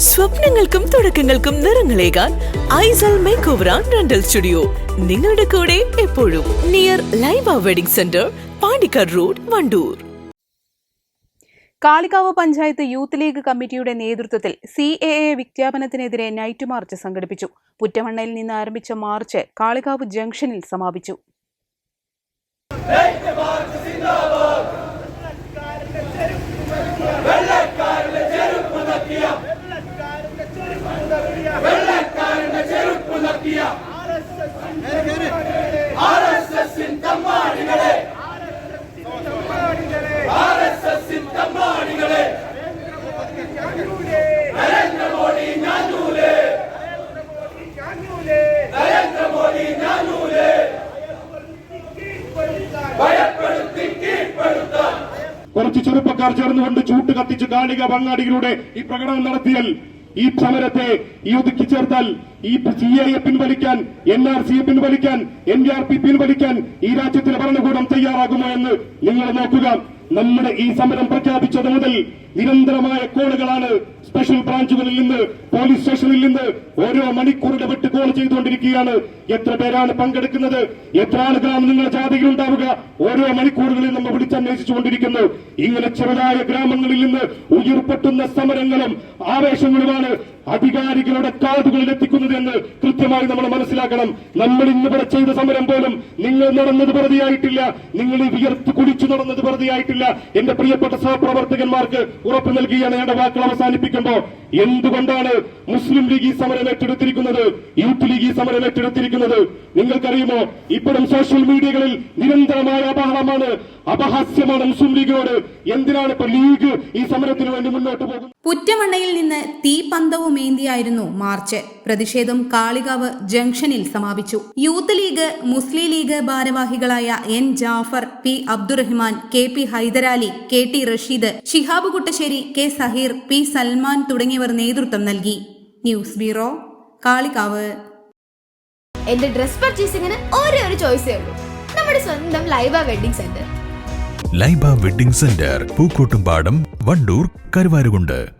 കൈയൊടുക്കങ്ങൾക്കും നിറങ്ങളേകാൻ ഐസൽ makeover and rental studio. നിങ്ങളുടെ കൂടെ എപ്പോഴും near live wedding centre Pandikkad road Wandoor. Kalikavu panchayat Youth League കമ്മിറ്റിയുടെ നേതൃത്വത്തിൽ സി എ എ വിജ്ഞാപനത്തിനെതിരെ നൈറ്റ് മാർച്ച് സംഘടിപ്പിച്ചു. പുറ്റമണ്ണയിൽ നിന്ന് ആരംഭിച്ച മാർച്ച് കാളികാവ് ജംഗ്ഷനിൽ സമാപിച്ചു. കുറച്ച് ചെറുപ്പക്കാർ ചേർന്നുകൊണ്ട് ചൂട്ട് കത്തിച്ച് കാളിക പങ്ങാടികളുടെ ഈ പ്രകടനം നടത്തിയാൽ ഈ സമരത്തെ ഈ ഒതുക്കി ചേർത്താൽ ഈ സി എ പിൻവലിക്കാൻ എൻ ആർ സിയെ പിൻവലിക്കാൻ എൻ ആർ പി പിൻവലിക്കാൻ ഈ രാജ്യത്തിലെ ഭരണകൂടം തയ്യാറാകുമോ എന്ന് നിങ്ങൾ നോക്കുക. നമ്മുടെ ഈ സമരം പ്രഖ്യാപിച്ചത് മുതൽ നിരന്തരമായ കോളുകളാണ് സ്പെഷ്യൽ ബ്രാഞ്ചുകളിൽ നിന്ന് പോലീസ് സ്റ്റേഷനിൽ നിന്ന് ഓരോ മണിക്കൂർ ഇടപെട്ട് കോൾ ചെയ്തുകൊണ്ടിരിക്കുകയാണ്. എത്ര പേരാണ് പങ്കെടുക്കുന്നത്? എത്ര ആളുകളാണ് നിങ്ങളുടെ ജാതിയിൽ ഉണ്ടാവുക ഓരോ മണിക്കൂറുകളിൽ നമ്മൾ വിളിച്ചന്വേഷിച്ചുകൊണ്ടിരിക്കുന്നു. ഇങ്ങനെ ചെറുതായ ഗ്രാമങ്ങളിൽ നിന്ന് ഉയർപ്പെട്ടുന്ന സമരങ്ങളും ആവേശങ്ങളുമാണ് അധികാരികളുടെ കാർഡുകളിൽ എത്തിക്കുന്നത് എന്ന് കൃത്യമായി നമ്മൾ മനസ്സിലാക്കണം. നമ്മൾ ഇന്നിവിടെ ചെയ്ത സമരം പോലും നിങ്ങൾ നടന്നത് വെറുതെയായിട്ടില്ല. നിങ്ങൾ വിയർത്ത് കുടിച്ചു നടന്നത് വെറുതെയായിട്ടില്ല. എന്റെ പ്രിയപ്പെട്ട സഹപ്രവർത്തകന്മാർക്ക് ഉറപ്പ് നൽകിയാണ് എന്റെ വാക്കുകൾ അവസാനിപ്പിക്കുമ്പോൾ. എന്തുകൊണ്ടാണ് മുസ്ലിം ലീഗ് ഈ സമരം ഏറ്റെടുത്തിരിക്കുന്നത്? യൂത്ത് ലീഗ് ഈ സമരം ഏറ്റെടുത്തിരിക്കുന്നത്? നിങ്ങൾക്കറിയുമോ? ഇപ്പോഴും സോഷ്യൽ മീഡിയകളിൽ നിരന്തരമായ അപഹളമാണ് അപഹാസ്യമാണ് മുസ്ലിം ലീഗിനോട്. എന്തിനാണ് ഇപ്പൊ ലീഗ് ഈ സമരത്തിന് വേണ്ടി മുന്നോട്ട് പോകുന്നത്? പുറ്റമണ്ണയിൽ നിന്ന് തീപന്തവുമേന്തിയായിരുന്നു മാർച്ച്. പ്രതിഷേധം കാളികാവ് ജംഗ്ഷനിൽ സമാപിച്ചു. യൂത്ത് ലീഗ് മുസ്ലിം ലീഗ് ഭാരവാഹികളായ N Jafar P Abdurahman K P Haidarali K T Rasheed Shihab Kuttassery K Saheer P Salman തുടങ്ങിയവർ നേതൃത്വം നൽകി. News bureau Kalikavu. എന്റെ ഡ്രസ് പർച്ചേസിംഗിന് ഒരേ ഒരു ചോയ്സേ ഉള്ളൂ. നമ്മുടെ സ്വന്തം Laiba wedding centre. Laiba wedding centre Pookkottumpadam Wandoor Karuvarakundu.